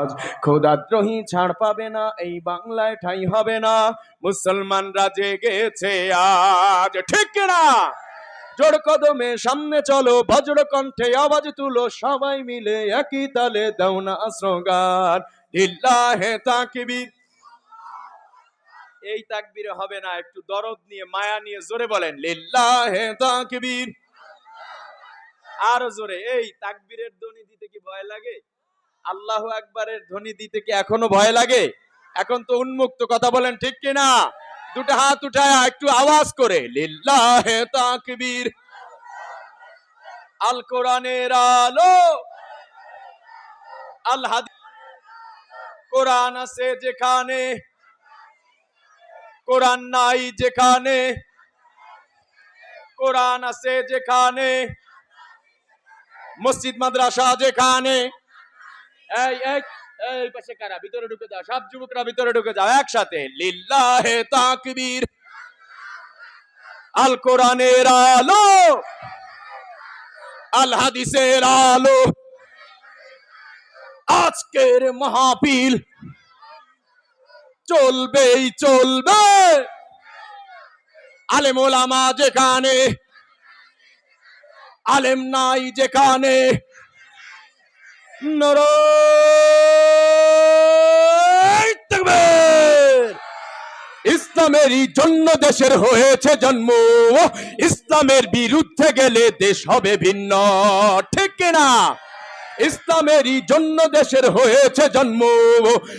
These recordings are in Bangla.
আজ খোদাদ্রোহী ছাড় পাবে না, এই বাংলায় ঠাই হবে না। মুসলমানরা জেগেছে আজ, ঠিক না জোর কদমে সামনে চলো, বজ্র কণ্ঠে আওয়াজ তুলো, সবাই মিলে একই তালে দাও না স্লোগান লিল্লাহে তাকবীর। এই তাকবীরে হবে না, একটু দরদ নিয়ে, মায়া নিয়ে জোরে বলেন, লিল্লাহে তাকবীর। আরও জোরে, এই তাকবীরের ধ্বনি দিতে কি ভয় লাগে? আল্লাহ একবারের ধ্বনি দিতে কি এখনও ভয় লাগে? এখন তো উন্মুক্ত কথা বলেন ঠিক কিনা? দুটো হাত উঠায়, একটু আওয়াজ করে, লিল্লাহে তাকবীর। আল কোরআনের আলো। আল হাদিস কোরআন আছে যেখানে, কোরআন নাই যেখানে, কোরআন আছে যেখানে, মসজিদ মাদ্রাসা যেখানে। এই এই এই পাশে কারা? ভিতরে ঢুকে যাও, সব যুবকরা ভিতরে ঢুকে যাও, একসাথে। লিল্লাহে তাকবীর, আল কোরআনের আলো, আল হাদিসের আলো, আজকের মাহফিল চলবেই চলবে। আলেম ওলামা যেখানে, আলেম নাই যেখানে তাকবীর! ইসলামেরই জন্য দেশের হয়েছে জন্ম। ইসলামের বিরুদ্ধে গেলে দেশ হবে ভিন্ন। ঠিক কিনা? ইসলামেরই জন্য দেশের হয়েছে জন্ম।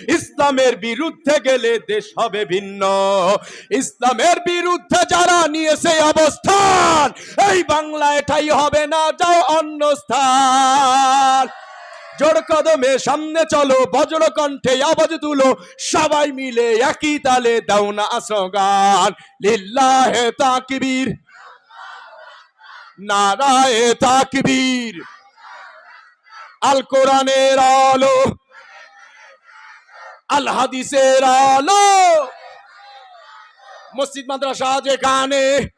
ইসলামের বিরুদ্ধে গেলে দেশ হবে ভিন্ন। ইসলামের বিরুদ্ধে যারা নিয়েছে অবস্থান, এই বাংলা এটাই হবে না, যাও অন্য স্থান। জোর কদমে সামনে চলো, বজ্র কণ্ঠে আওয়াজ তুলো, সবাই মিলে একই তালে দাও না আসগান লিল্লাহে তাকবীর। নারায়ে তাকবীর। আল কোরআনের আলো। আল হাদিসের আলো। মসজিদ মাদ্রাসা যেখানে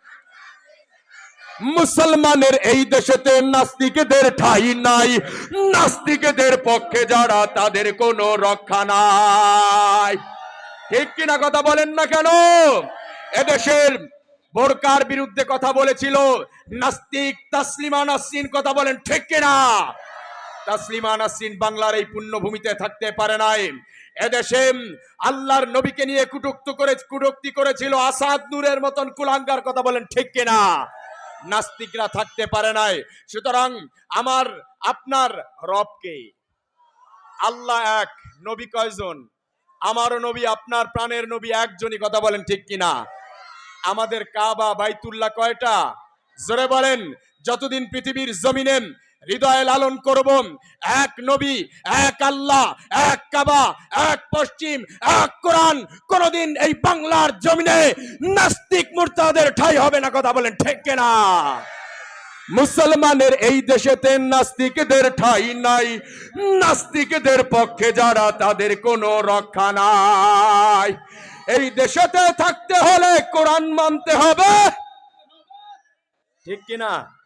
মুসলমানের এই দেশেতে নাস্তিকদের ঠাই নাই। নাস্তিকদের পক্ষে যারা, তাদের কোনো রক্ষা নাই। ঠিক কিনা কথা বলেন না কেন? এদেশের বোরকার বিরুদ্ধে কথা বলেছিল, নাস্তিক তাসলিমা নাসরিন কথা বলেন, ঠিক কিনা? তাসলিমা নাসরিন বাংলার এই পুণ্যভূমিতে থাকতে পারে নাই। এদেশে আল্লাহর নবীকে নিয়ে কুটুক্ত করে কুটুক্তি করেছিল আসাদ নূরের মতন কুলাঙ্গার কথা বলেন, ঠিক কিনা? নাস্তিকরা থাকতে পারে নাই। সুতরাং আমার, আপনার রবকে আল্লাহ এক, নবী কয়জন? আমারও নবী, আপনার প্রাণের নবী একজনই, কথা বলেন ঠিক কিনা? আমাদের কাবা, বাইতুল্লাহ কয়টা? জোরে বলেন, যতদিন পৃথিবীর জমিনে হৃদয়ে লালন করব। এক নবী, এক আল্লাহ, এক কাবা, এক পশ্চিম, এক কোরআন। কোনদিন এই বাংলার জমিনে নাস্তিক মুরতাদের ঠাই হবে না কথা বলেন, ঠিক কিনা? মুসলমানের এই দেশেতে নাস্তিকদের ঠাই নাই। নাস্তিকদের পক্ষে যারা তাদের কোনো রক্ষা নাই। এই দেশেতে থাকতে হলে কোরআন মানতে হবে। ঠিক কিনা?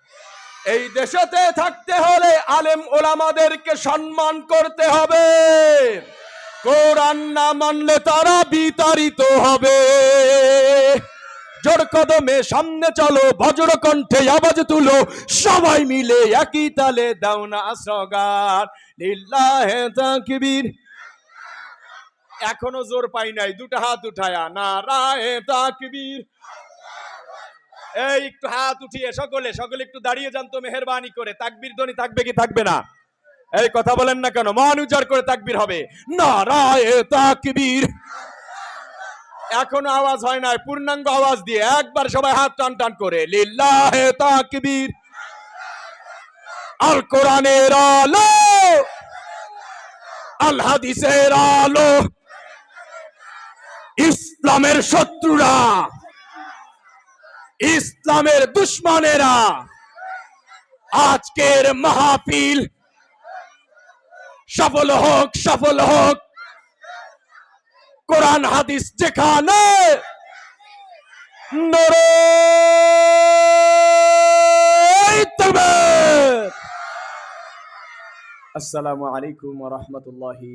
এই দেশেতে থাকতে হলে আলেম ওলামাদেরকে সম্মান করতে হবে। কোরআন না মানলে তারা বিতাড়িত হবে। জোর কদমে সামনে চলো, বজ্র কণ্ঠে আওয়াজ তুলো, সবাই মিলে একই তালে দাও না সগার লিল্লাহে তাকবীর। এখনও জোর পাই নাই, দুটো হাত উঠায়া, নারায়ে তাকবীর। এই, একটু হাত উঠিয়ে, সকলে সকলে একটু দাঁড়িয়ে যান তো মেহরবানি করে। তাকবীর ধ্বনি থাকবে কি থাকবে না? এই, কথা বলেন না কেন? মহান উজাড় করে তাকবীর হবে। নারায়ে তাকবীর। এখনও আওয়াজ হয় নাই, পূর্ণাঙ্গ আওয়াজ দিয়ে একবার সবাই হাত টান টান করে। লিল্লাহে তাকবীর। আল কোরআনের আলো। আল হাদিসের আলো। ইসলামের শত্রুরা। ইসলামের দুশ্মনেরা আজকের মাহফিল সফল হোক সফল হোক। কোরআন হাদিস যেখানে আসসালামু আলাইকুম রহমতুল্লাহি